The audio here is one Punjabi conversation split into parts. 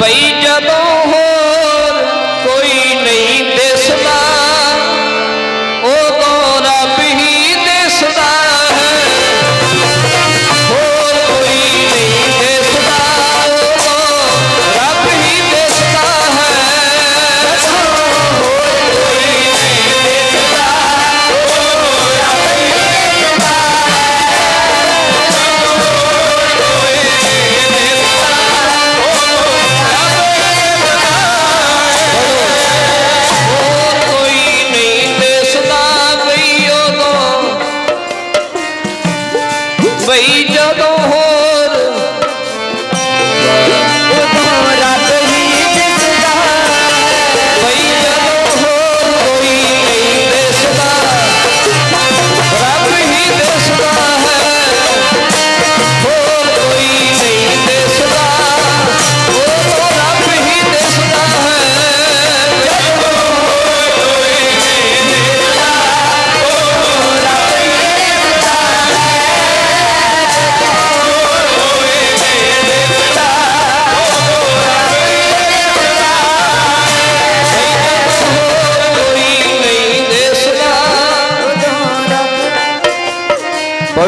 पई जदों हो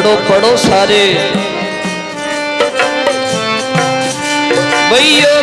ਪੜੋ ਪੜੋ ਸਾਰੇ। ਬਈਓ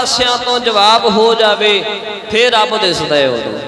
ਪਾਸਿਆਂ ਤੋਂ ਜਵਾਬ ਹੋ ਜਾਵੇ ਫੇਰ ਰੱਬ ਦਿਸਦਾ ਹੈ ਉਦੋਂ।